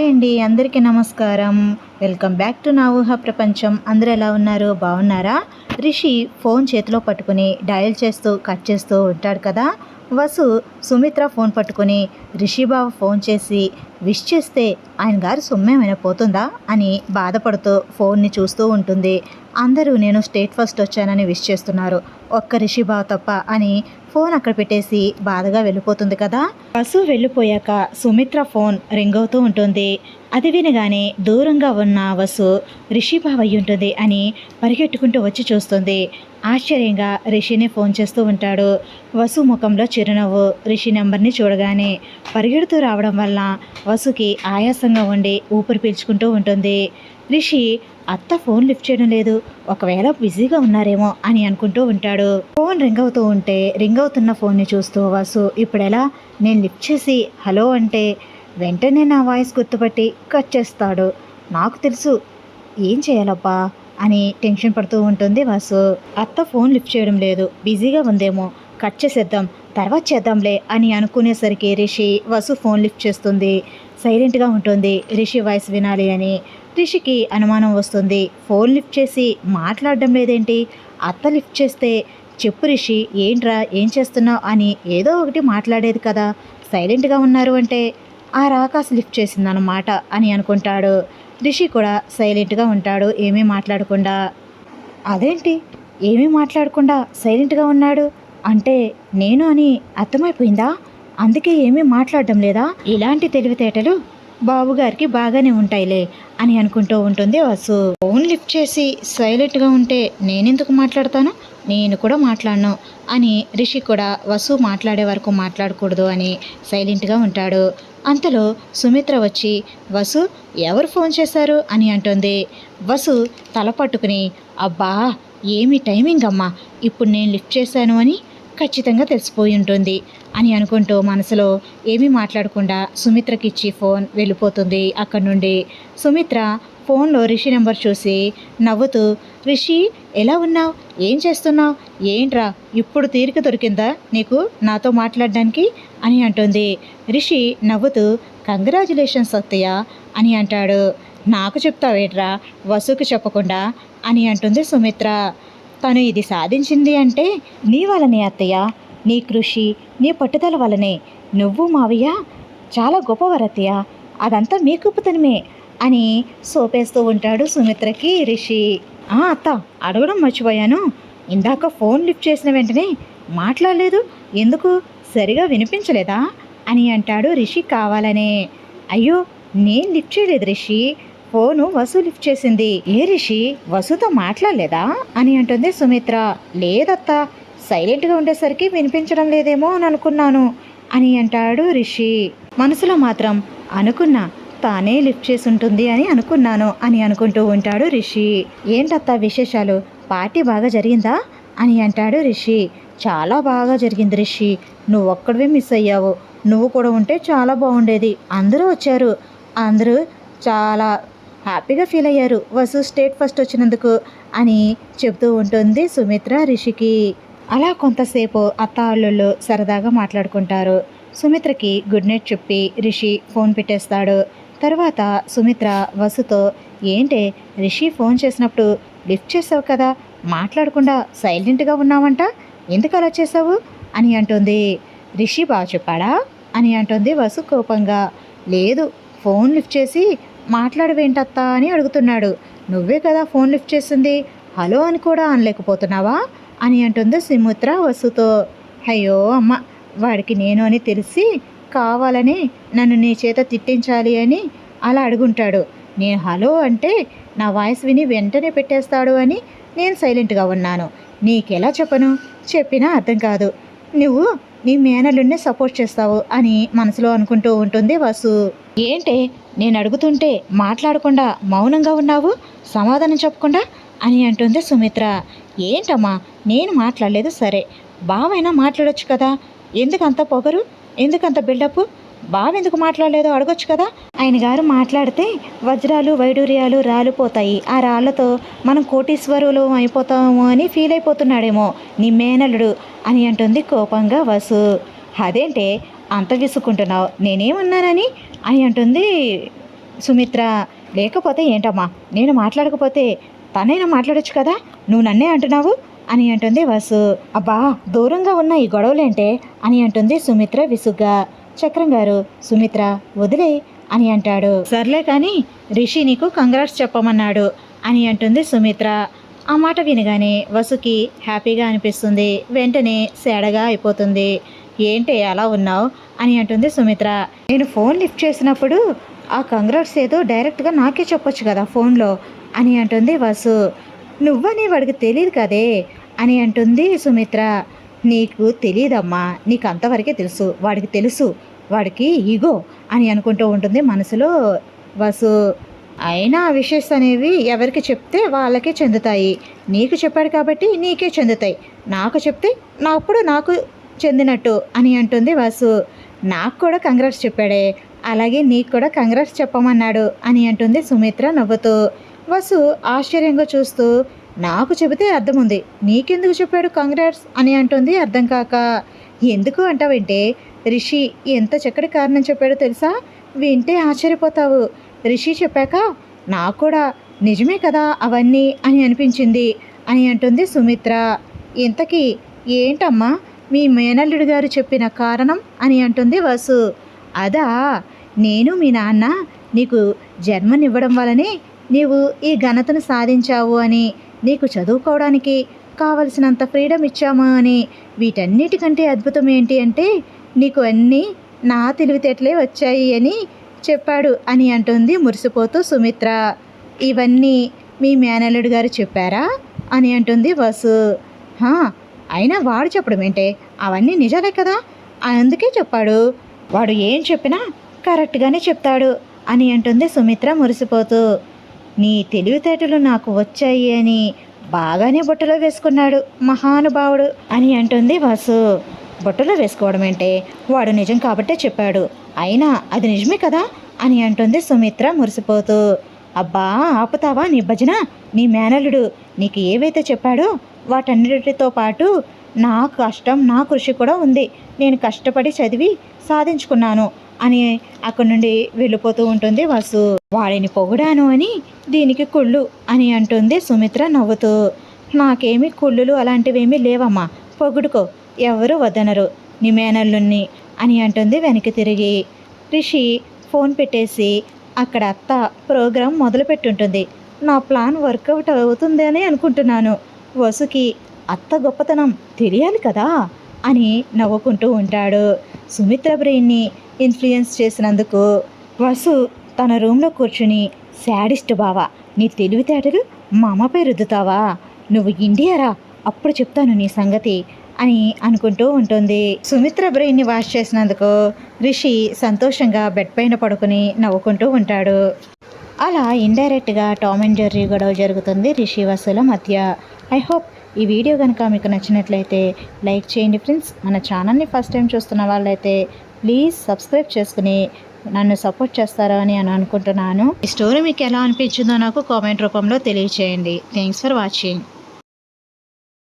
Hi అండి అందరికీ నమస్కారం. వెల్కమ్ బ్యాక్ టు నా ఊహ ప్రపంచం. అందరూ ఎలా ఉన్నారు? బాగున్నారా? రిషి ఫోన్ చేతిలో పట్టుకుని డయల్ చేస్తూ కట్ చేస్తూ ఉంటాడు కదా? వసు సుమిత్ర ఫోన్ పట్టుకుని రిషి ఫోన్ చేసి విష్ చేస్తే ఆయన గారు సొమ్మేమైనా పోతుందా? అని బాధపడుతూ ఫోన్ని చూస్తూ ఉంటుంది. అందరూ నేను స్టేట్ ఫస్ట్ వచ్చానని విష్ చేస్తున్నారు. ఒక్క రిషి తప్ప అని ఫోన్ అక్కడ పెట్టేసి బాధగా వెళ్ళిపోతుంది కదా. బస్సు వెళ్ళిపోయాక సుమిత్ర ఫోన్ రింగ్ అవుతూ ఉంటుంది. అది వినగానే దూరంగా ఉన్న వసు రిషి బావ ఉంటుంది అని పరిగెట్టుకుంటూ వచ్చి చూస్తుంది. ఆశ్చర్యంగా రిషిని ఫోన్ చేస్తూ ఉంటాడు. వసు ముఖంలో చిరునవ్వు రిషి నెంబర్ని చూడగానే పరిగెడుతూ రావడం వల్ల వసుకి ఆయాసంగా ఉండి ఊపిరి పీల్చుకుంటూ ఉంటుంది. రిషి అత్త ఫోన్ లిఫ్ట్ చేయడం లేదు. ఒకవేళ బిజీగా ఉన్నారేమో అని అనుకుంటూ ఉంటాడు. ఫోన్ రింగ్ అవుతూ ఉంటే రింగ్ అవుతున్న ఫోన్ని చూస్తూ వాసు ఇప్పుడెలా? నేను లిఫ్ట్ చేసి హలో అంటే వెంటనే నా వాయిస్ గుర్తుపట్టి కట్ చేస్తాడు. నాకు తెలుసు. ఏం చేయాలబ్బా? అని టెన్షన్ పడుతూ ఉంటుంది వాసు. అత్త ఫోన్ లిఫ్ట్ చేయడం లేదు. బిజీగా ఉందేమో. కట్ చేసేద్దాం. తర్వాత చేద్దాంలే అని అనుకునేసరికి రిషి వసు ఫోన్ లిఫ్ట్ చేస్తుంది. సైలెంట్గా ఉంటుంది. రిషి వాయిస్ వినాలి అని రిషికి అనుమానం వస్తుంది. ఫోన్ లిఫ్ట్ చేసి మాట్లాడడం లేదేంటి? అత్త లిఫ్ట్ చేస్తే చెప్పు రిషి ఏంట్రా ఏం చేస్తున్నావు అని ఏదో ఒకటి మాట్లాడేది కదా. సైలెంట్గా ఉన్నారు అంటే ఆ రాకాస్ లిఫ్ట్ చేసిందన్నమాట అని అనుకుంటాడు. రిషి కూడా సైలెంట్గా ఉంటాడు ఏమీ మాట్లాడకుండా. అదేంటి? ఏమీ మాట్లాడకుండా సైలెంట్గా ఉన్నాడు? అంటే నేను అని అర్థమైపోయిందా? అందుకే ఏమీ మాట్లాడడం లేదా? ఇలాంటి తెలివితేటలు బాబుగారికి బాగానే ఉంటాయిలే అని అనుకుంటూ ఉంటుంది వసు. ఫోన్ లిఫ్ట్ చేసి సైలెంట్గా ఉంటే నేనెందుకు మాట్లాడతాను? నేను కూడా మాట్లాడను అని రిషి కూడా వసు మాట్లాడే వరకు మాట్లాడకూడదు అని సైలెంట్గా ఉంటాడు. అంతలో సుమిత్ర వచ్చి వసు ఎవరు ఫోన్ చేశారు? అని అంటుంది. వసు తల పట్టుకుని అబ్బా ఏమి టైమింగ్ అమ్మా ఇప్పుడు నేను లిఫ్ట్ చేశాను అని ఖచ్చితంగా తెలిసిపోయి ఉంటుంది. అని అనుకుంటూ మనసులో ఏమీ మాట్లాడకుండా సుమిత్రకి ఇచ్చి ఫోన్ వెళ్ళిపోతుంది అక్కడి నుండి. సుమిత్ర ఫోన్లో రిషి నెంబర్ చూసి నవ్వుతూ రిషి ఎలా ఉన్నావు? ఏం చేస్తున్నావు? ఏంట్రా? ఇప్పుడు తీరిక దొరికిందా నీకు నాతో మాట్లాడడానికి? అని అంటుంది. రిషి నవ్వుతూ కంగ్రాచులేషన్స్ అత్తయ్య అని అంటాడు. నాకు చెప్తావేట్రా? వసుకు చెప్పకుండా అని అంటుంది సుమిత్ర. తను ఇది సాధించింది అంటే నీ వలనే అత్తయ్య. నీ కృషి నీ పట్టుదల వలనే. నువ్వు మావయ్య చాలా గొప్పవారత్తయ్య. అదంతా మీ గొప్పతనమే అని సోపేస్తూ ఉంటాడు సుమిత్రకి రిషి. ఆ అత్త అడగడం మర్చిపోయాను. ఇందాక ఫోన్ లిఫ్ట్ చేసిన వెంటనే మాట్లాడలేదు. ఎందుకు? సరిగా వినిపించలేదా? అని అంటాడు రిషి కావాలనే. అయ్యో నేను లిఫ్ట్ చేయలేదు రిషి. ఫోను వసు లిఫ్ట్ చేసింది. ఏ రిషి వసుతో మాట్లాడలేదా? అని అంటుంది సుమిత్ర. లేదత్తా సైలెంట్గా ఉండేసరికి వినిపించడం లేదేమో అని అనుకున్నాను అని అంటాడు రిషి. మనసులో మాత్రం అనుకున్నా తానే లిఫ్ట్ చేసి ఉంటుంది అని అనుకున్నాను అని అనుకుంటూ ఉంటాడు రిషి. ఏంటత్తా విశేషాలు? పార్టీ బాగా జరిగిందా? అని అంటాడు రిషి. చాలా బాగా జరిగింది రిషి. నువ్వు ఒక్కడివే మిస్ అయ్యావు. నువ్వు కూడా ఉంటే చాలా బాగుండేది. అందరూ వచ్చారు. అందరూ చాలా హ్యాపీగా ఫీల్ అయ్యారు. వసు స్టేట్ ఫస్ట్ వచ్చినందుకు అని చెబుతూ ఉంటుంది సుమిత్ర రిషికి. అలా కొంతసేపు అత్త అల్లుళ్ళు సరదాగా మాట్లాడుకుంటారు. సుమిత్రకి గుడ్ నైట్ చెప్పి రిషి ఫోన్ పెట్టేస్తాడు. తర్వాత సుమిత్ర వసుతో ఏంటే రిషి ఫోన్ చేసినప్పుడు లిఫ్ట్ చేసావు కదా మాట్లాడకుండా సైలెంట్గా ఉన్నావంట? ఎందుకు అలా చేసావు? అని అంటుంది. రిషి బాగా చెప్పాడా? అని అంటుంది వసు కోపంగా. లేదు ఫోన్ లిఫ్ట్ చేసి మాట్లాడవేంటత్తా? అని అడుగుతున్నాడు. నువ్వే కదా ఫోన్ లిఫ్ట్ చేసింది. హలో అని కూడా అనలేకపోతున్నావా? అని అంటుంది సుమిత్ర వసుతో అయ్యో అమ్మ వాడికి నేను అని తెలిసి కావాలని నన్ను నీ చేత తిట్టించాలి అని అలా అడుగుంటాడు. నేను హలో అంటే నా వాయిస్ విని వెంటనే పెట్టేస్తాడు అని నేను సైలెంట్గా ఉన్నాను. నీకెలా చెప్పను? చెప్పినా అర్థం కాదు. నువ్వు నీ మేనలున్నే సపోర్ట్ చేస్తావు అని మనసులో అనుకుంటూ ఉంటుంది వసు. ఏంటే? నేను అడుగుతుంటే మాట్లాడకుండా మౌనంగా ఉన్నావు? సమాధానం చెప్పకుండా అని అంటుంది సుమిత్ర. ఏంటమ్మా నేను మాట్లాడలేదు సరే. బావైనా మాట్లాడొచ్చు కదా? ఎందుకంత పొగరు? ఎందుకంత బిల్డప్ బావెందుకు మాట్లాడలేదో అడగొచ్చు కదా? ఆయన గారు మాట్లాడితే వజ్రాలు వైడూర్యాలు రాలిపోతాయి. ఆ రాళ్ళతో మనం కోటీశ్వరులు అయిపోతాము అని ఫీల్ అయిపోతున్నాడేమో నీ మేనల్లుడు అని అంటుంది కోపంగా వసు. అదేంటే అంత విసుక్కుంటున్నావు నేనేమన్నానని? అని అంటుంది సుమిత్ర. లేకపోతే ఏంటమ్మా నేను మాట్లాడకపోతే తనైనా మాట్లాడొచ్చు కదా? నువ్వు నన్నే అంటున్నావు? అని అంటుంది వసు. అబ్బా దూరంగా ఉన్న ఈ గొడవలేంటే? అని అంటుంది సుమిత్ర విసుగ్గా. చక్రం గారు సుమిత్ర వదిలే అని అంటాడు. సర్లే కానీ రిషి నీకు కంగ్రాట్స్ చెప్పమన్నాడు అని అంటుంది సుమిత్ర. ఆ మాట వినగానే వసుకి హ్యాపీగా అనిపిస్తుంది. వెంటనే సేడగా అయిపోతుంది. ఏంటి అలా ఉన్నావు? అని అంటుంది సుమిత్ర. నేను ఫోన్ లిఫ్ట్ చేసినప్పుడు ఆ కంగ్రాట్స్ ఏదో డైరెక్ట్గా నాకే చెప్పొచ్చు కదా ఫోన్లో. అని అంటుంది వసు. నువ్వని వాడికి తెలియదు కదే అని అంటుంది సుమిత్ర. నీకు తెలియదమ్మా నీకు అంతవరకే తెలుసు వాడికి తెలుసు వాడికి ఈగో అని అనుకుంటూ ఉంటుంది మనసులో వసు. అయినా ఆ విషయస్ అనేవి ఎవరికి చెప్తే వాళ్ళకే చెందుతాయి. నీకు చెప్పాడు కాబట్టి నీకే చెందుతాయి. నాకు చెప్తే నా అప్పుడు నాకు చెందినట్టు అని అంటుంది వాసు. నాకు కూడా కంగ్రాట్స్ చెప్పాడే అలాగే నీకు కూడా కంగ్రాట్స్ చెప్పమన్నాడు అని అంటుంది సుమిత్ర నవ్వుతూ. వసు ఆశ్చర్యంగా చూస్తూ నాకు చెబితే అర్థం ఉంది నీకెందుకు చెప్పాడు కంగ్రాట్స్ అని అంటుంది అర్థం కాక. ఎందుకు అంటావంటే రిషి ఎంత చక్కటి కారణం చెప్పాడో తెలుసా? వింటే ఆశ్చర్యపోతావు. రిషి చెప్పాక నాకు కూడా నిజమే కదా అవన్నీ అని అనిపించింది. అని అంటుంది సుమిత్ర. ఇంతకీ ఏంటమ్మా? మీ మేనల్లుడు గారు చెప్పిన కారణం? అని అంటుంది వసు. అదా నేను మీ నాన్న నీకు జన్మనివ్వడం వల్లనే నీవు ఈ ఘనతను సాధించావు అని నీకు చదువుకోవడానికి కావలసినంత ఫ్రీడమ్ ఇచ్చాము అని వీటన్నిటికంటే అద్భుతం ఏంటి అంటే నీకు అన్నీ నా తెలివితేటలే వచ్చాయి అని చెప్పాడు అని అంటుంది మురిసిపోతూ సుమిత్ర. ఇవన్నీ మీ మేనల్లుడు గారు చెప్పారా? అని అంటుంది వసు. అయినా వాడు చెప్పడం ఏంటే? అవన్నీ నిజాలే కదా? అందుకే చెప్పాడు. వాడు ఏం చెప్పినా కరెక్ట్గానే చెప్తాడు అని అంటుంది సుమిత్ర మురిసిపోతూ. నీ తెలివితేటలు నాకు వచ్చాయి అని బాగానే బుట్టలో వేసుకున్నాడు మహానుభావుడు అని అంటుంది వాసు. బుట్టలో వేసుకోవడం అంటే వాడు నిజం కాబట్టే చెప్పాడు. అయినా అది నిజమే కదా అని అంటుంది సుమిత్ర మురిసిపోతూ. అబ్బా ఆపుతావా నీ భజన? నీ మేనల్లుడు నీకు ఏవైతే చెప్పాడో వాటన్నిటితో పాటు నా కష్టం నా కృషి కూడా ఉంది. నేను కష్టపడి చదివి సాధించుకున్నాను. అని అక్కడి నుండి వెళ్ళిపోతూ ఉంటుంది. వసు వాడిని పొగడాను అని దీనికి కుళ్ళు అని అంటుంది సుమిత్ర నవ్వుతూ. నాకేమి కుళ్ళులు అలాంటివేమీ లేవమ్మా పొగుడుకో ఎవరు వదనరు నీ మేనల్లుణ్ణి అని అంటుంది వెనక్కి తిరిగి. రిషి ఫోన్ పెట్టేసి అక్కడ అత్త ప్రోగ్రాం మొదలుపెట్టుంటుంది. నా ప్లాన్ వర్కౌట్ అవుతుంది అని అనుకుంటున్నాను. వసుకి అత్త గొప్పతనం తెలియాలి కదా అని నవ్వుకుంటూ ఉంటాడు. సుమిత్ర బ్రెయిన్ని ఇన్ఫ్లుయెన్స్ చేసినందుకు వసు తన రూమ్లో కూర్చుని శాడిస్ట్ బావా నీ తెలివితేటలు మా అమ్మపై రుద్దుతావా? నువ్వు ఇండియారా అప్పుడు చెప్తాను నీ సంగతి అని అనుకుంటూ ఉంటుంది. సుమిత్ర బ్రెయిన్ని వాష్ చేసినందుకు రిషి సంతోషంగా బెడ్ పైన పడుకుని నవ్వుకుంటూ ఉంటాడు. అలా ఇండైరెక్ట్గా టామ్ అండ్ జెర్రీ గొడవ జరుగుతుంది రిషి వసుల మధ్య. ఐ హోప్ ఈ వీడియో కనుక మీకు నచ్చినట్లయితే లైక్ చేయండి ఫ్రెండ్స్. మన ఛానల్ని ఫస్ట్ టైం చూస్తున్న వాళ్ళైతే ప్లీజ్ సబ్స్క్రైబ్ చేసుకుని నన్ను సపోర్ట్ చేస్తారా అని అని అనుకుంటున్నాను. ఈ స్టోరీ మీకు ఎలా అనిపించిందో నాకు కామెంట్ రూపంలో తెలియచేయండి. Thanks for watching.